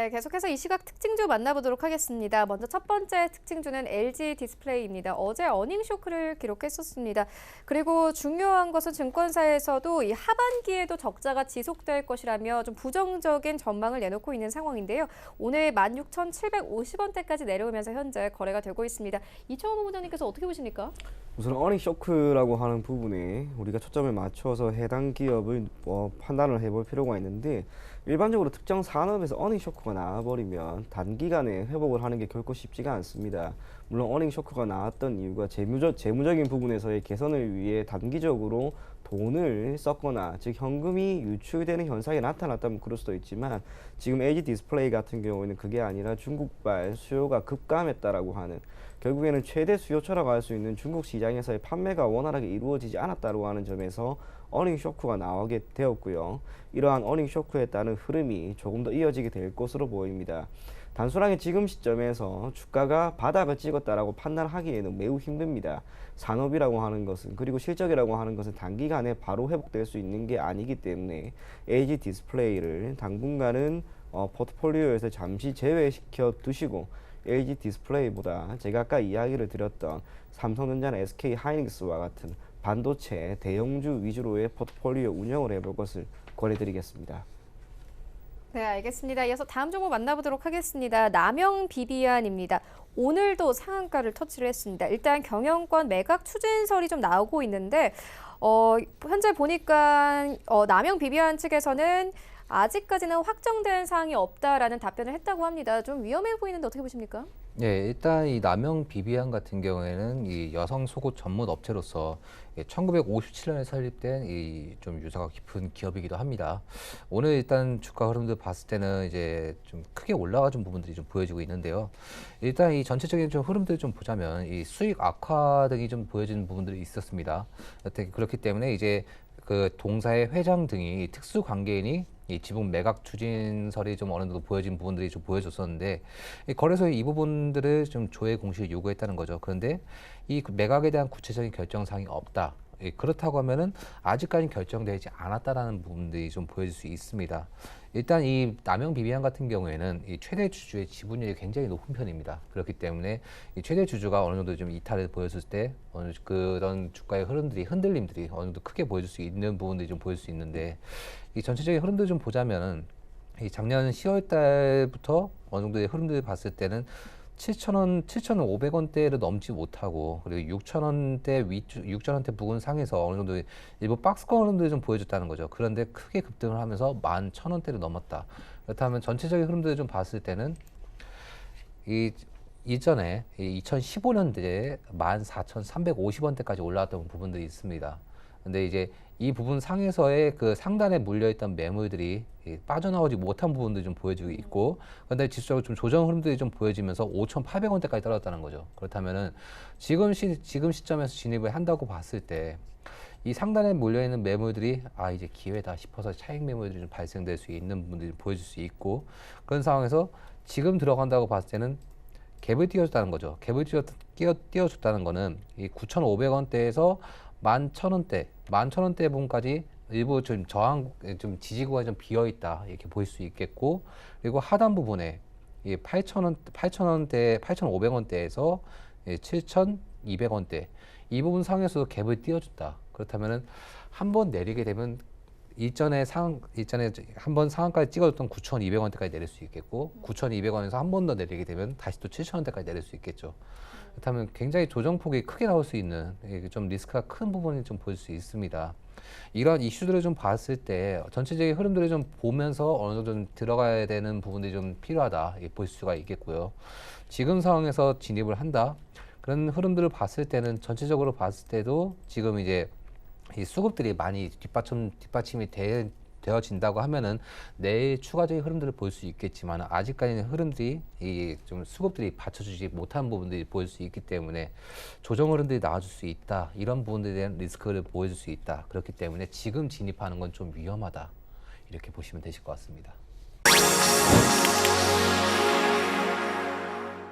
네, 계속해서 이 시각 특징주 만나보도록 하겠습니다. 먼저 첫 번째 특징주는 LG 디스플레이입니다. 어제 어닝 쇼크를 기록했었습니다. 그리고 중요한 것은 증권사에서도 이 하반기에도 적자가 지속될 것이라며 좀 부정적인 전망을 내놓고 있는 상황인데요. 오늘 16,750원대까지 내려오면서 현재 거래가 되고 있습니다. 이청호 부장님께서 어떻게 보십니까? 우선 어닝 쇼크라고 하는 부분에 우리가 초점을 맞춰서 해당 기업을 뭐 판단을 해볼 필요가 있는데 일반적으로 특정 산업에서 어닝 쇼크가 나와버리면 단기간에 회복을 하는 게 결코 쉽지가 않습니다. 물론 어닝 쇼크가 나왔던 이유가 재무적, 재무적인 부분에서의 개선을 위해 단기적으로 돈을 썼거나 즉 현금이 유출되는 현상이 나타났다면 그럴 수도 있지만 지금 LG 디스플레이 같은 경우에는 그게 아니라 중국발 수요가 급감했다라고 하는 결국에는 최대 수요처라고 할 수 있는 중국 시장에서의 판매가 원활하게 이루어지지 않았다고 하는 점에서 어닝 쇼크가 나오게 되었고요. 이러한 어닝 쇼크에 따른 흐름이 조금 더 이어지게 될 것으로 보입니다. 단순하게 지금 시점에서 주가가 바닥을 찍었다라고 판단하기에는 매우 힘듭니다. 산업이라고 하는 것은 그리고 실적이라고 하는 것은 단기간에 바로 회복될 수 있는 게 아니기 때문에 LG 디스플레이를 당분간은 어, 포트폴리오에서 잠시 제외시켜 두시고 LG 디스플레이보다 제가 아까 이야기를 드렸던 삼성전자나 SK 하이닉스와 같은 반도체 대형주 위주로의 포트폴리오 운영을 해볼 것을 권해드리겠습니다. 네, 알겠습니다. 이어서 다음 종목 만나보도록 하겠습니다. 남영 비비안입니다. 오늘도 상한가를 터치를 했습니다. 일단 경영권 매각 추진설이 좀 나오고 있는데 어, 현재 보니까 어, 남영 비비안 측에서는 아직까지는 확정된 사항이 없다라는 답변을 했다고 합니다. 좀 위험해 보이는데 어떻게 보십니까? 예, 일단 이 남영 비비안 같은 경우에는 이 여성 속옷 전문 업체로서 1957년에 설립된 이 좀 유사가 깊은 기업이기도 합니다. 오늘 일단 주가 흐름들 봤을 때는 이제 좀 크게 올라가준 부분들이 좀 보여지고 있는데요. 일단 이 전체적인 좀 흐름들을 좀 보자면 이 수익 악화 등이 좀 보여지는 부분들이 있었습니다. 그렇기 때문에 이제 그 동사의 회장 등이 특수 관계인이 이 지분 매각 추진설이 좀 어느 정도 보여진 부분들이 좀 보여줬었는데 이 거래소에 이 부분들을 좀 조회 공시를 요구했다는 거죠. 그런데 이그 매각에 대한 구체적인 결정 사항이 없다. 예, 그렇다고 하면은 아직까지 결정되지 않았다라는 부분들이 좀 보여질 수 있습니다. 일단 이 남영 비비안 같은 경우에는 이 최대 주주의 지분율이 굉장히 높은 편입니다. 그렇기 때문에 이 최대 주주가 어느 정도 좀 이탈을 보였을 때 어느 그런 주가의 흐름들이 흔들림들이 어느 정도 크게 보여줄 수 있는 부분들이 좀 보일 수 있는데 이 전체적인 흐름들 좀 보자면은 이 작년 10월 달부터 어느 정도의 흐름들을 봤을 때는 7,000원, 7,500원대를 넘지 못하고 그리고 6,000원대 위 6,000원대 부근 상에서 어느 정도 일부 박스권 흐름들이 좀 보여줬다는 거죠. 그런데 크게 급등을 하면서 11,000원대를 넘었다. 그렇다면 전체적인 흐름들을 좀 봤을 때는 이 이전에 이 2015년대에 14,350원대까지 올라왔던 부분들이 있습니다. 근데 이제 이 부분 상에서의 그 상단에 물려있던 매물들이 이 빠져나오지 못한 부분들이 좀 보여지고 있고, 그런데 지수적으로 좀 조정 흐름들이 좀 보여지면서 5,800원대까지 떨어졌다는 거죠. 그렇다면은 지금 시, 지금 시점에서 진입을 한다고 봤을 때 이 상단에 몰려있는 매물들이 아 이제 기회다 싶어서 차익 매물들이 좀 발생될 수 있는 부분들이 보여질 수 있고 그런 상황에서 지금 들어간다고 봤을 때는 갭을 띄워줬다는 거죠. 갭을 띄워, 띄워, 띄워줬다는 거는 이 9,500원대에서 11,000원대, 11,000원대 부분까지 일부 좀 저항, 좀 지지구가 좀 비어 있다 이렇게 보일 수 있겠고 그리고 하단 부분에 이 8,000원, 8,000원대, 8,500원대에서 7,200원대 이 부분 상에서도 갭을 띄워준다. 그렇다면은 한 번 내리게 되면 일전에 상 일전에 한 번 상한가에 찍어줬던 9,200원대까지 내릴 수 있겠고 9,200원에서 한 번 더 내리게 되면 다시 또 7,000원대까지 내릴 수 있겠죠. 그렇다면 굉장히 조정폭이 크게 나올 수 있는 이게 좀 리스크가 큰 부분이 좀 보일 수 있습니다. 이런 이슈들을 좀 봤을 때 전체적인 흐름들을 좀 보면서 어느 정도 좀 들어가야 되는 부분들이 좀 필요하다 이렇게 볼 수가 있겠고요. 지금 상황에서 진입을 한다 그런 흐름들을 봤을 때는 전체적으로 봤을 때도 지금 이제 이 수급들이 많이 뒷받침 뒷받침이 되, 되어진다고 하면은 내일 추가적인 흐름들을 볼 수 있겠지만 아직까지는 흐름들이 이 좀 수급들이 받쳐주지 못한 부분들이 보일 수 있기 때문에 조정 흐름들이 나와줄 수 있다. 이런 부분들에 대한 리스크를 보여줄 수 있다. 그렇기 때문에 지금 진입하는 건 좀 위험하다. 이렇게 보시면 되실 것 같습니다.